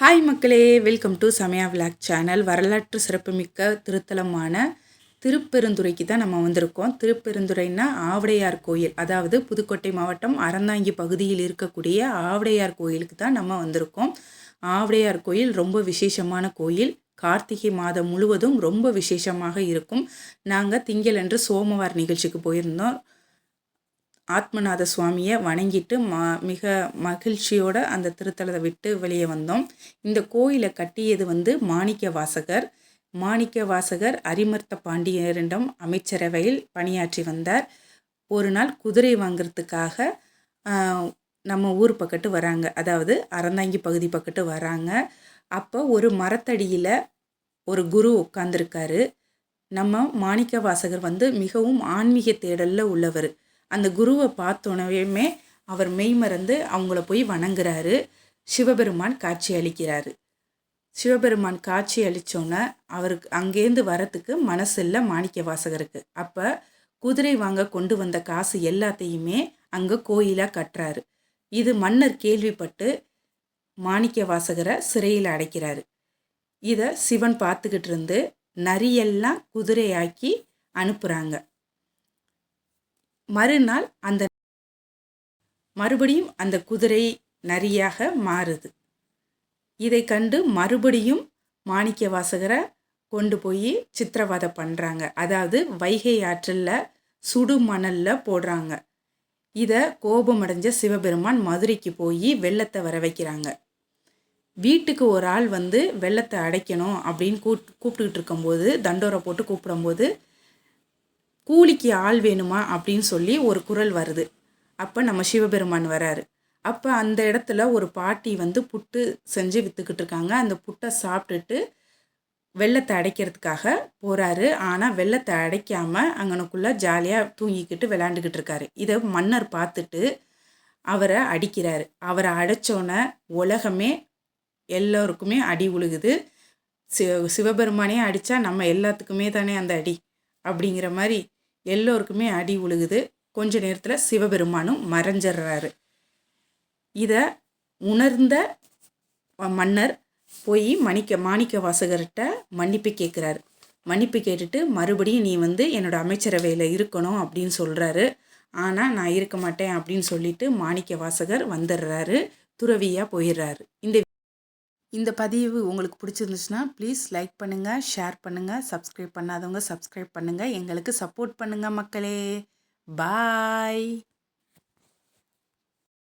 Hi மக்களே. Welcome to Samaya vlog channel வரலாற்று சிறப்புமிக்க திருத்தலமான திருப்பெருந்துறைக்கு தான் நம்ம வந்திருக்கோம். திருப்பெருந்துறைன்னா ஆவடையார் கோயில். அதாவது புதுக்கோட்டை மாவட்டம் அறந்தாங்கி பகுதியில் இருக்கக்கூடிய ஆவடையார் கோயிலுக்கு தான் நம்ம வந்திருக்கோம். ஆவடையார் கோயில் ரொம்ப விசேஷமான கோயில். கார்த்திகை மாதம் முழுவதும் ரொம்ப விசேஷமாக இருக்கும். நாங்கள் திங்களன்று சோமவார் நிகழ்ச்சிக்கு போயிருந்தோம். ஆத்மநாத சுவாமியை வணங்கிட்டு ம மிக மகிழ்ச்சியோட அந்த திருத்தலத்தை விட்டு வெளியே வந்தோம். இந்த கோயிலை கட்டியது வந்து மாணிக்க வாசகர். மாணிக்க வாசகர் அரிமர்த்த பாண்டியரிடம் அமைச்சரவையில் பணியாற்றி வந்தார். ஒரு நாள் குதிரை வாங்கிறதுக்காக நம்ம ஊர் பக்கத்து வராங்க. அதாவது அறந்தாங்கி பகுதி பக்கத்து வராங்க. அப்போ ஒரு மரத்தடியில் ஒரு குரு உட்காந்துருக்காரு நம்ம மாணிக்க வாசகர் வந்து மிகவும் ஆன்மீக தேடலில் உள்ளவர். அந்த குருவை பார்த்தோன்னவே அவர் மெய்மறந்து அவங்கள போய் வணங்குறாரு. சிவபெருமான் காட்சி அளிக்கிறாரு. சிவபெருமான் காட்சி அளித்தோன்னே அவருக்கு அங்கேருந்து வரத்துக்கு மனசில்ல மாணிக்க வாசகருக்கு. அப்போ குதிரை வாங்க கொண்டு வந்த காசு எல்லாத்தையுமே அங்கே கோயிலாக கட்டுறாரு. இது மன்னர் கேள்விப்பட்டு மாணிக்க வாசகரை சிறையில் அடைக்கிறாரு. இதை சிவன் பார்த்துக்கிட்டு இருந்து நரியெல்லாம் குதிரையாக்கி அனுப்புகிறாங்க மறுநாள் அந்த மறுபடியும் அந்த குதிரை நரியாக மாறுது. இதை கண்டு மறுபடியும் மாணிக்க வாசகரை கொண்டு போய் சித்திரவதை பண்ணுறாங்க அதாவது வைகை ஆற்றலில் சுடு மணலில் போடுறாங்க. இதை கோபமடைஞ்ச சிவபெருமான் மதுரைக்கு போய் வெள்ளத்தை வர வைக்கிறாங்க. வீட்டுக்கு ஒரு ஆள் வந்து வெள்ளத்தை அடைக்கணும் அப்படின்னு கூப் கூப்பிட்டுக்கிட்டு இருக்கும்போது தண்டோரை போட்டு கூப்பிடும்போது கூலிக்கு ஆள் வேணுமா அப்படின்னு சொல்லி ஒரு குரல் வருது. அப்போ நம்ம சிவபெருமான் வராரு. அப்போ அந்த இடத்துல ஒரு பாட்டி வந்து புட்டு செஞ்சு விற்றுக்கிட்டு இருக்காங்க. அந்த புட்டை சாப்பிட்டுட்டு வெள்ளத்தை அடைக்கிறதுக்காக போகிறாரு ஆனால் வெள்ளத்தை அடைக்காமல் அங்கனுக்குள்ளே ஜாலியாக தூங்கிக்கிட்டு விளாண்டுக்கிட்டு இருக்காரு. இதை மன்னர் பார்த்துட்டு அவரை அடிக்கிறாரு. அவரை அடைச்சோன்னே உலகமே எல்லோருக்குமே அடி உழுகுது. சிவ சிவபெருமானே அடித்தா நம்ம எல்லாத்துக்குமே தானே அந்த அடி. அப்படிங்கிற மாதிரி எல்லோருக்குமே அடி உழுகுது. கொஞ்ச நேரத்தில் சிவபெருமானும் மறைஞ்சிடுறாரு இதை உணர்ந்த மன்னர் போய் மணிக்க மாணிக்க வாசகர்கிட்ட மன்னிப்பு கேட்குறாரு மன்னிப்பு கேட்டுட்டு மறுபடியும் நீ வந்து என்னோடய அமைச்சரவையில் இருக்கணும் அப்படின்னு சொல்கிறாரு ஆனால் நான் இருக்க மாட்டேன் அப்படின்னு சொல்லிட்டு மாணிக்க வாசகர் வந்துடுறாரு துறவியாக போயிடுறாரு இந்த இந்த பதிவு உங்களுக்கு பிடிச்சிருந்துச்சுன்னா ப்ளீஸ் லைக் பண்ணுங்கள் ஷேர் பண்ணுங்கள் சப்ஸ்கிரைப் பண்ணாதவங்க சப்ஸ்கிரைப் பண்ணுங்கள் எங்களுக்கு சப்போர்ட் பண்ணுங்கள் மக்களே. பாய்